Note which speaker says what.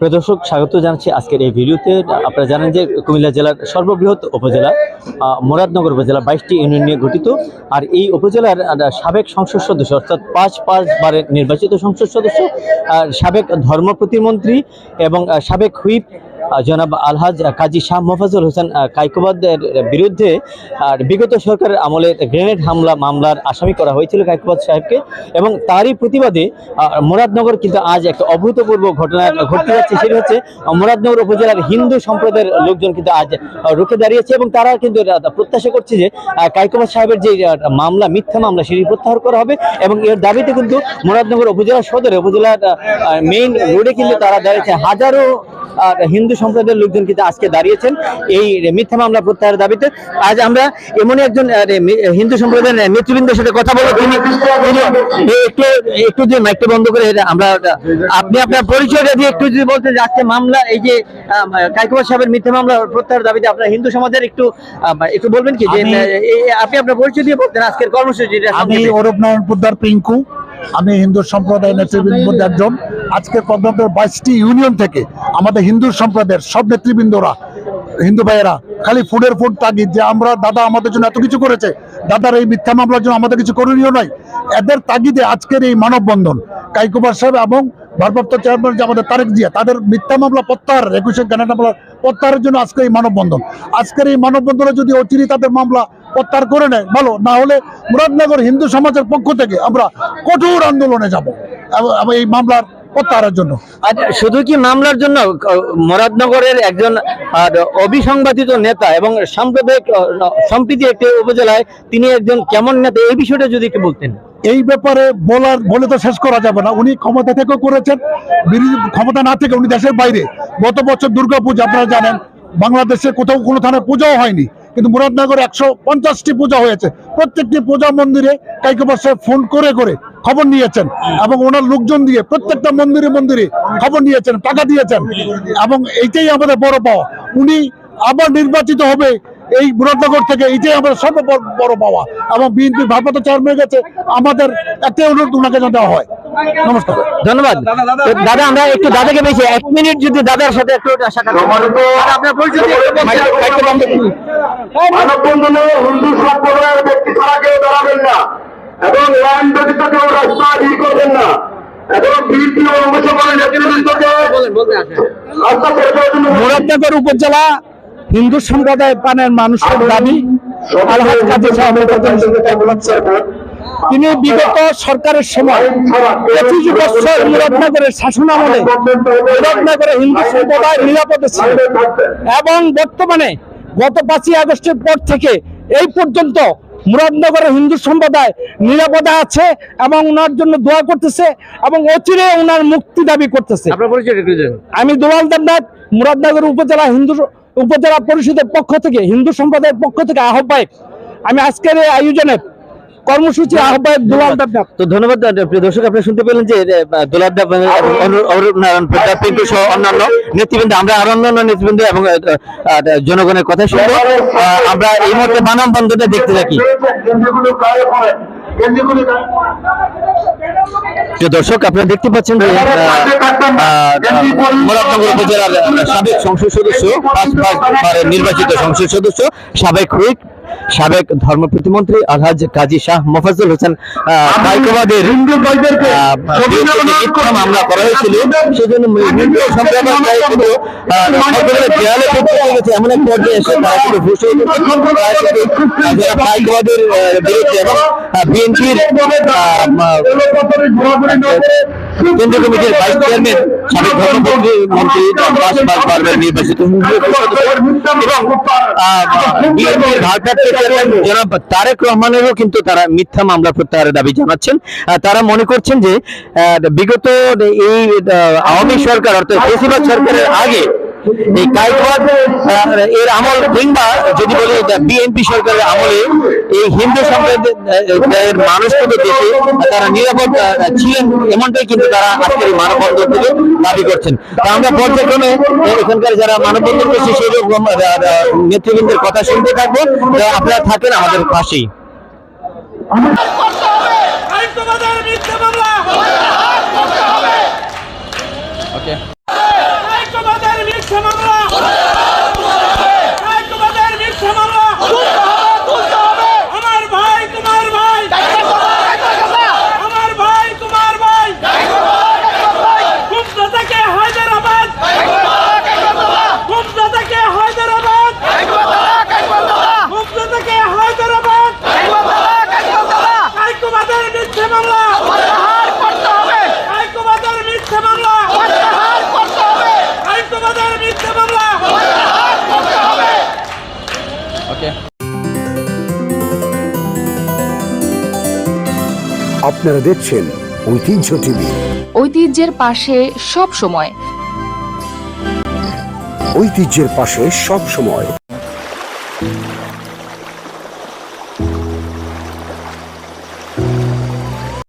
Speaker 1: প্রিয় দর্শক, স্বাগত জানাচ্ছি আজকের এই ভিডিওতে। আপনারা জানেন যে কুমিল্লা জেলার সর্ববৃহৎ উপজেলা মুরাদনগর উপজেলা বাইশটি ইউনিয়ন নিয়ে গঠিত। আর এই উপজেলার সাবেক সংসদ সদস্য, অর্থাৎ পাঁচ পাঁচবারের নির্বাচিত সংসদ সদস্য সাবেক ধর্ম প্রতিমন্ত্রী এবং সাবেক হুইপ জনাব আলহাজ কাজী শাহ মোফাজুল হোসেন কাইকোবাদের বিরুদ্ধে, আর বিগত সরকারের আমলে গ্রেনেড হামলা মামলার আসামি করা হয়েছিল কাইকোবাদ সাহেবকে, এবং তারই প্রতিবাদে মুরাদনগর কিন্তু আজ একটা অভূতপূর্ব ঘটনা ঘটতে যাচ্ছে। সেটা হচ্ছে, মুরাদনগর উপজেলার হিন্দু সম্প্রদায়ের লোকজন কিন্তু আজ রুখে দাঁড়িয়েছে, এবং তারা কিন্তু প্রত্যাশা করছে যে কাইকোবাদ সাহেবের যে মামলা, মিথ্যা মামলা, সেটি প্রত্যাহার করা হবে, এবং এর দাবিতে কিন্তু মুরাদনগর উপজেলা সদরে, উপজেলার মেইন রোডে কিন্তু তারা দাঁড়িয়েছে। হাজারো হিন্দু সম্প্রদায়ের লোকজন কিন্তু আজকে দাঁড়িয়েছেন এই মিথ্যা মামলা প্রত্যাহারের দাবিতে। আজ আমরা এমনই একজন হিন্দু সম্প্রদায়ের নেতৃবৃন্দের সাথে কথা বলব। তিনি একটু একটু যে মাইকটা বন্ধ করে আমরা আপনি আপনার পরিচয়টা দিয়ে একটু যদি বলতেন যে আজকে মামলা এই যে কাইকুমা সাহেবের মিথ্যা মামলা প্রত্যাহার দাবিতে আপনার হিন্দু সমাজের একটু আহ, একটু বলবেন কি? যে আপনি আপনার পরিচয় দিয়ে বলতেন আজকের কর্মসূচিটা
Speaker 2: আমি। অরূপ নারায়ণ পোদ্দার পিঙ্কু। আমি হিন্দু সম্প্রদায়ের নেতৃবৃন্দের একজন। আজকে পদ্মপুর বাইশটি ইউনিয়ন থেকে আমাদের হিন্দু সম্প্রদায়ের সব নেতৃবৃন্দরা, হিন্দু ভাইয়েরা, খালি ফুডের ফুড তাগিদ যে আমরা দাদা আমাদের জন্য এত কিছু করেছে, দাদার এই মিথ্যা মামলার জন্য আমাদের কিছু করণীয় নয়। এদের তাগিদে আজকের এই মানববন্ধন কাইকুবার সাহেব এবং ভারপ্রাপ্ত চেয়ারম্যান যে আমাদের তারেক জিয়া, তাদের মিথ্যা মামলা প্রত্যাহার, একুশে গ্যানেট মামলা প্রত্যাহারের জন্য আজকে এই মানববন্ধন। আজকের এই মানববন্ধনে যদি অচিরি তাদের মামলা প্রত্যাহার করে নেয়, ভালো, না হলে মুরাদনগর হিন্দু সমাজের পক্ষ থেকে আমরা কঠোর আন্দোলনে যাব। এবং এই মামলার প্রত্যাহারের জন্য।
Speaker 1: শুধু কি মামলার জন্য মুরাদনগরের একজন অবিসংবাদিত নেতা এবং সাম্প্রদায়িক সম্প্রীতি একটি উপজেলায় তিনি একজন কেমন নেতা এই বিষয়টা যদি একটু বলতেন।
Speaker 2: এই ব্যাপারে বলার বলে তো শেষ করা যাবে না। উনি ক্ষমতা থেকেও করেছেন ক্ষমতা না থেকে উনি দেশের বাইরে। গত বছর দুর্গাপূজা আপনারা জানেন বাংলাদেশে কোথাও কোনো থানায় পূজাও হয়নি। কিন্তু মুরাদনগরে একশো পঞ্চাশটি পূজা হয়েছে। প্রত্যেকটি পূজা মন্দিরে সাহেব ফোন করে করে খবর নিয়েছেন এবং ওনার লোকজন দিয়ে প্রত্যেকটা মন্দিরে মন্দিরে খবর নিয়েছেন টাকা দিয়েছেন। এবং এইটাই আমাদের বড় পাওয়া। উনি আবার নির্বাচিত হবে এই মুরাদনগর থেকে এইটাই আমাদের সর্ব বড়- পাওয়া। এবং বিএনপি ভারপ্রাপ্ত চেয়ারম্যান গেছে আমাদের একটাই অনুরোধ ওনাকে যেন দেওয়া হয়। নমস্কার।
Speaker 1: ধন্যবাদ। দাদা আমরা একটু দাদাকে বেশি এক মিনিট যদি দাদার সাথে একটু সাক্ষাৎ করি। দাদা, আপনার পরিচয় দিয়ে একটু বলতেন। মাইক্রো বন্ধ করুন।
Speaker 3: মানববন্ধনে হিন্দু সম্প্রদায়ের ব্যক্তি ছাড়া কেউ দাঁড়াবেন না। এবং লাইন ব্যতীত কেউ রাস্তা ই করবেন না। এবং বিএনপি
Speaker 2: মুরাদনগর উপজেলা হিন্দু সম্প্রদায় পানের মানুষের দাবি তিনি বিগত সরকারের সময় পঁচিশ বছর মুরাদনগরের শাসন আমলে মুরাদনগরে হিন্দু সম্প্রদায় নিরাপদে ছিল। এবং বর্তমানে গত পাঁচই আগস্টের পর থেকে এই পর্যন্ত মুরাদনগরের হিন্দু সম্প্রদায় নিরাপদে আছে এবং ওনার জন্য দোয়া করতেছে এবং অচিরে ওনার মুক্তি দাবি করতেছে। আমি দুলাল দেবনাথ মুরাদনগর উপজেলা হিন্দু উপজেলা পরিষদের পক্ষ থেকে হিন্দু সম্প্রদায়ের পক্ষ থেকে আহ্বায়ক। আমি আজকের এই আয়োজনের কর্মসূচি আহ্বায়ক দুলাল দেবনাথ
Speaker 1: তো ধন্যবাদ প্রিয় দর্শক আপনি শুনতে পেলেন যে দোলাদ অরূপ নারায়ণ প্রতাপ পিন্টু সহ অন্যান্য নেতৃবৃন্দ আমরা আরও অন্যান্য নেতৃবৃন্দ এবং জনগণের কথা শুনব। আমরা এই মুহূর্তে বন্ধটা দেখতে থাকি। দর্শক আপনারা দেখতে পাচ্ছেন যে উপজেলার সাবেক সংসদ সদস্য নির্বাচিত সংসদ সদস্য সাবেক হুইক সাবেক ধর্ম প্রতিমন্ত্রী আলহাজ কাজী শাহ মোফাজ্জল হোসেন মিথ্যা মামলা করা হয়েছিল সেজন্য হিন্দু দেয়ালে এমন এক পর্যায়ে এসে তারা কিন্তু ঘুষে যারা কায়কোবাদের বিরুদ্ধে এবং বিএনপির কেন্দ্রীয় কমিটির ভাইস চেয়ারম্যান সাবেক মন্ত্রী রামদাস নির্বাচিত। তারেক রহমানেরও কিন্তু তারা মিথ্যা মামলা প্রত্যাহারের দাবি জানাচ্ছেন। তারা মনে করছেন যে বিগত এই আওয়ামী সরকার, অর্থাৎ বেশিরভাগ সরকারের আগে এই কায়কবাদ এর আমল কিংবা যদি বলি বিএনপি সরকারের আমলে, এই হিন্দু সম্প্রদায়ের মানুষ কিন্তু দেশে তারা নিরাপদ ছিলেন, এমনটাই কিন্তু তারা আজকের এই মানববন্ধন থেকে দাবি করছেন। তা আমরা পর্যায়ক্রমে এখানকার যারা মানববন্ধন করছে, সেই নেতৃবৃন্দের কথা শুনতে থাকব। আপনারা থাকেন আমাদের পাশেই।
Speaker 4: ওকে
Speaker 5: আপনারা দেখছেন ঐতিহ্য টিভি।
Speaker 6: ঐতিহ্যের পাশে সব সময়।
Speaker 5: ঐতিহ্যের পাশে সব সময়।